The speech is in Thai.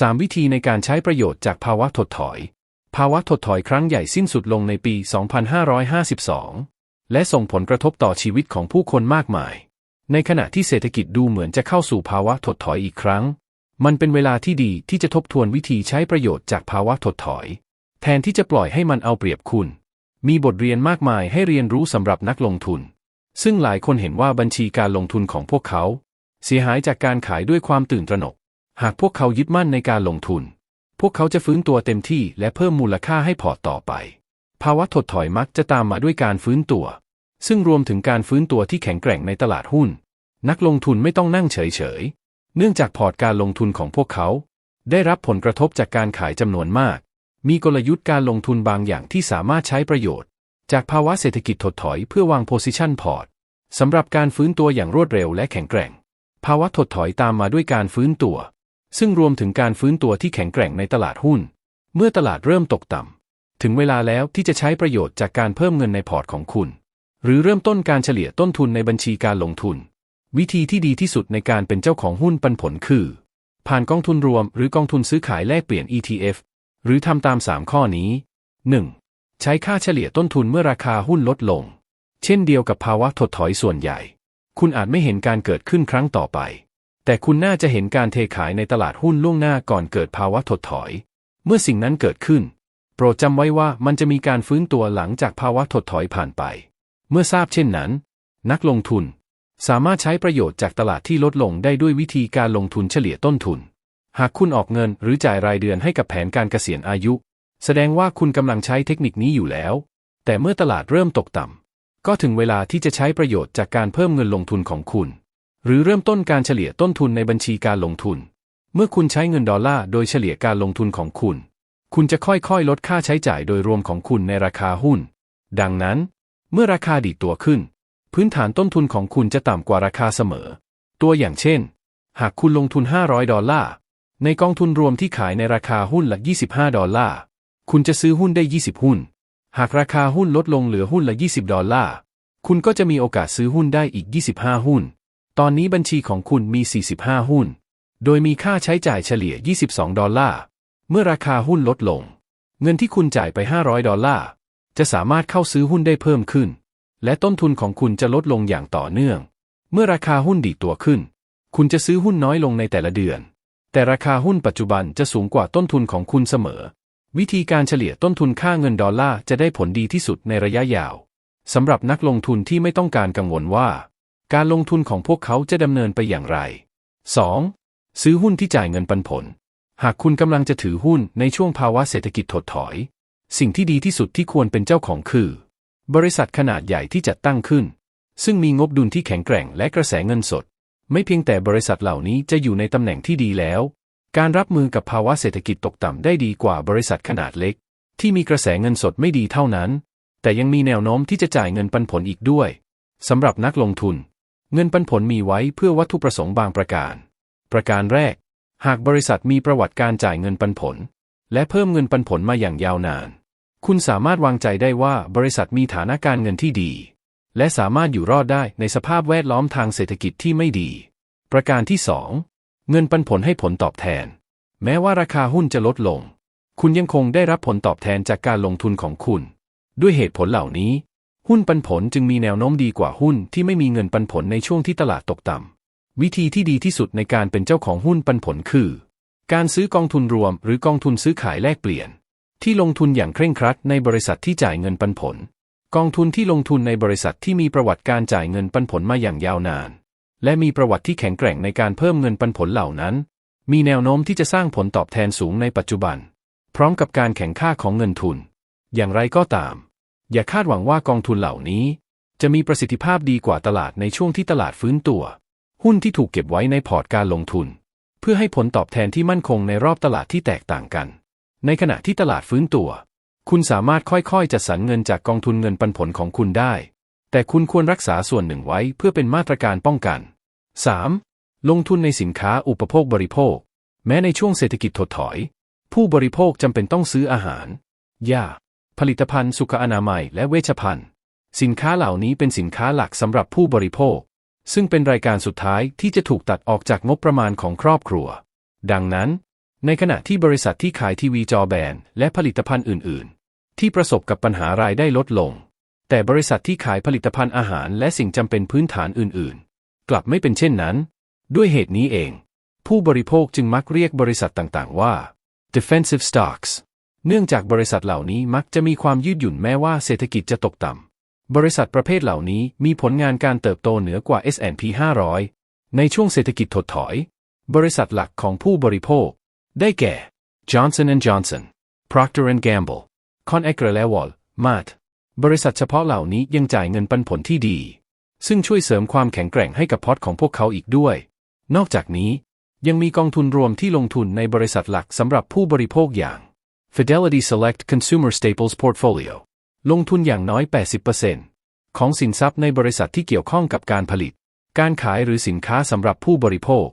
3 วิธีในการใช้ประโยชน์จากภาวะถดถอย ภาวะถดถอยครั้งใหญ่สิ้นสุดลงในปี 2552 และส่งผลกระทบต่อชีวิตของผู้คนมากมาย ในขณะที่เศรษฐกิจดูเหมือนจะเข้าสู่ภาวะถดถอยอีกครั้ง มันเป็นเวลาที่ดีที่จะทบทวนวิธีใช้ประโยชน์จากภาวะถดถอย แทนที่จะปล่อยให้มันเอาเปรียบคุณ มีบทเรียนมากมายให้เรียนรู้สำหรับนักลงทุน ซึ่งหลายคนเห็นว่าบัญชีการลงทุนของพวกเขา เสียหายจากการขายด้วยความตื่นตระหนก หากพวกเขายึดมั่นในการลงทุน พวกเขาจะฟื้นตัวเต็มที่และเพิ่มมูลค่าให้พอร์ตต่อไป ภาวะถดถอยมักจะตามมาด้วยการฟื้นตัว ซึ่งรวมถึงการฟื้นตัวที่แข็งแกร่งในตลาดหุ้น นักลงทุนไม่ต้องนั่งเฉยๆ เนื่องจากพอร์ตการลงทุนของพวกเขา ได้รับผลกระทบจากการขายจำนวนมาก มีกลยุทธ์การลงทุนบางอย่างที่สามารถใช้ประโยชน์ จากภาวะเศรษฐกิจถดถอยเพื่อวางโพซิชันพอร์ตสำหรับการฟื้นตัวอย่างรวดเร็วและแข็งแกร่ง ภาวะถดถอยตามมาด้วยการฟื้นตัว ซึ่งรวมถึงการฟื้นตัวที่แข็งแกร่งในตลาดหุ้น เมื่อตลาดเริ่มตกต่ำ ถึงเวลาแล้วที่จะใช้ประโยชน์จากการเพิ่มเงินในพอร์ตของคุณ หรือเริ่มต้นการเฉลี่ยต้นทุนในบัญชีการลงทุน วิธีที่ดีที่สุดในการเป็นเจ้าของหุ้นปันผลคือ ผ่านกองทุนรวมหรือกองทุนซื้อขายแลกเปลี่ยน ETF หรือทำตาม 3 ข้อนี้ 1. ใช้ค่าเฉลี่ยต้นทุนเมื่อราคาหุ้นลดลง เช่นเดียวกับภาวะถดถอยส่วนใหญ่ คุณอาจไม่เห็นการเกิดขึ้นครั้งต่อไป แต่คุณน่าจะเห็นการเทขายในตลาดหุ้นล่วงหน้าก่อนเกิดภาวะถดถอย เมื่อสิ่งนั้นเกิดขึ้น โปรดจำไว้ว่ามันจะมีการฟื้นตัวหลังจากภาวะถดถอยผ่านไป เมื่อทราบเช่นนั้น นักลงทุน สามารถใช้ประโยชน์จากตลาดที่ลดลงได้ด้วยวิธีการลงทุนเฉลี่ยต้นทุน หากคุณออกเงินหรือจ่ายรายเดือนให้กับแผนการเกษียณอายุ แสดงว่าคุณกำลังใช้เทคนิคนี้อยู่แล้ว แต่เมื่อตลาดเริ่มตกต่ำก็ถึงเวลาที่จะใช้ประโยชน์จากการเพิ่มเงินลงทุนของคุณ หรือเริ่มต้นการเฉลี่ยต้นทุนในบัญชีการลงทุน เมื่อคุณใช้เงินดอลลาร์โดยเฉลี่ยการลงทุนของคุณ คุณจะค่อยๆ ลดค่าใช้จ่ายโดยรวมของคุณในราคาหุ้น ดังนั้น เมื่อราคาดีดตัวขึ้น พื้นฐานต้นทุนของคุณจะต่ำกว่าราคาเสมอ ตัวอย่างเช่น หากคุณลงทุน 500 ดอลลาร์ ในกองทุนรวมที่ขายในราคาหุ้นละ25 ดอลลาร์ คุณจะซื้อหุ้นได้ 20 หุ้น หากราคาหุ้นลดลงเหลือหุ้นละ 20 ดอลลาร์ คุณก็จะมีโอกาสซื้อหุ้นได้อีก 25 หุ้น ตอนนี้บัญชีของคุณมี 45 หุ้น โดยมีค่าใช้จ่ายเฉลี่ย 22 ดอลลาร์ เมื่อราคาหุ้นลดลง เงินที่คุณจ่ายไป 500 ดอลลาร์ จะสามารถเข้าซื้อหุ้นได้เพิ่มขึ้น และต้นทุนของคุณจะลดลงอย่างต่อเนื่อง เมื่อราคาหุ้นดีตัวขึ้น คุณจะซื้อหุ้นน้อยลงในแต่ละเดือน แต่ราคาหุ้นปัจจุบันจะสูงกว่าต้นทุนของคุณเสมอ วิธีการเฉลี่ยต้นทุนค่าเงินดอลลาร์จะได้ผลดีที่สุดในระยะยาวสำหรับนักลงทุนที่ไม่ต้องการกังวลว่า การลงทุนของพวกเขาจะดำเนินไปอย่างไร 2. ซื้อหุ้นที่จ่ายเงินปันผล หากคุณกำลังจะถือหุ้นในช่วงภาวะเศรษฐกิจถดถอย สิ่งที่ดีที่สุดที่ควรเป็นเจ้าของคือ บริษัทขนาดใหญ่ที่จัดตั้งขึ้น ซึ่งมีงบดุลที่แข็งแกร่งและกระแสเงินสด ไม่เพียงแต่บริษัทเหล่านี้จะอยู่ในตำแหน่งที่ดีแล้ว การรับมือกับภาวะเศรษฐกิจตกต่ำได้ดีกว่าบริษัทขนาดเล็ก ที่มีกระแสเงินสดไม่ดีเท่านั้น แต่ยังมีแนวโน้มที่จะจ่ายเงินปันผลอีกด้วยสำหรับนักลงทุน เงินปันผลมีไว้เพื่อวัตถุประสงค์บางประการ ประการแรก หากบริษัทมีประวัติการจ่ายเงินปันผล และเพิ่มเงินปันผลมาอย่างยาวนาน คุณสามารถวางใจได้ว่าบริษัทมีฐานะการเงินที่ดี และสามารถอยู่รอดได้ในสภาพแวดล้อมทางเศรษฐกิจที่ไม่ดี ประการที่ 2 เงินปันผลให้ผลตอบแทน แม้ว่าราคาหุ้นจะลดลง คุณยังคงได้รับผลตอบแทนจากการลงทุนของคุณ ด้วยเหตุผลเหล่านี้ หุ้นปันผลจึงมีแนวโน้มดีกว่าหุ้นที่ไม่มีเงินปันผลในช่วงที่ตลาดตกต่ำ วิธีที่ดีที่สุดในการเป็นเจ้าของหุ้นปันผลคือ การซื้อกองทุนรวม หรือกองทุนซื้อขายแลกเปลี่ยน ที่ลงทุนอย่างเคร่งครัดในบริษัทที่จ่ายเงินปันผล กองทุนที่ลงทุนในบริษัทที่มีประวัติการจ่ายเงินปันผลมาอย่างยาวนาน และมีประวัติที่แข็งแกร่งในการเพิ่มเงินปันผลเหล่านั้น มีแนวโน้มที่จะสร้างผลตอบแทนสูงในปัจจุบัน พร้อมกับการแข่งข้าของเงินทุน อย่างไรก็ตาม อย่าคาดหวังว่ากองทุนเหล่านี้ จะมีประสิทธิภาพดีกว่าตลาดในช่วงที่ตลาดฟื้นตัว หุ้นที่ถูกเก็บไว้ในพอร์ตการลงทุน เพื่อให้ผลตอบแทนที่มั่นคงในรอบตลาดที่แตกต่างกัน ในขณะที่ตลาดฟื้นตัว คุณสามารถค่อยๆจัดสรรเงินจากกองทุนเงินปันผลของคุณได้ แต่คุณควรรักษาส่วนหนึ่งไว้เพื่อเป็นมาตรการป้องกัน 3. ลงทุนในสินค้าอุปโภคบริโภค แม้ในช่วงเศรษฐกิจถดถอย ผู้บริโภคจำเป็นต้องซื้ออาหารยา ผลิตภัณฑ์สุขอนามัยและเวชภัณฑ์ สินค้าเหล่านี้เป็นสินค้าหลักสำหรับผู้บริโภค ซึ่งเป็นรายการสุดท้ายที่จะถูกตัดออกจากงบประมาณของครอบครัว ดังนั้น ในขณะที่บริษัทที่ขายทีวีจอแบนและผลิตภัณฑ์อื่น ๆ ที่ประสบกับปัญหารายได้ลดลง แต่บริษัทที่ขายผลิตภัณฑ์อาหารและสิ่งจำเป็นพื้นฐานอื่น ๆ กลับไม่เป็นเช่นนั้น ด้วยเหตุนี้เอง ผู้บริโภคจึงมักเรียกบริษัทต่าง ๆ ว่า defensive stocks เนื่องจากบริษัทเหล่านี้มักจะมีความยืดหยุ่นแม้ว่าเศรษฐกิจจะตกต่ำ บริษัทประเภทเหล่านี้มีผลงานการเติบโตเหนือกว่า S&P 500 ในช่วงเศรษฐกิจถดถอย บริษัทหลักของผู้บริโภค ได้แก่ Johnson Johnson Procter Gamble Conagra และ Walmart บริษัทเฉพาะเหล่านี้ยังจ่ายเงินปันผลที่ดี ซึ่งช่วยเสริมความแข็งแกร่งให้กับพอร์ตของพวกเขาอีกด้วย นอกจากนี้ยังมีกองทุนรวมที่ลงทุนในบริษัทหลักสำหรับผู้บริโภคอย่าง Fidelity Select Consumer Staples Portfolio ลงทุนอย่างน้อย 80%ของสินทรัพย์ในบริษัทที่เกี่ยวข้องกับการผลิต การขายหรือสินค้าสำหรับผู้บริโภค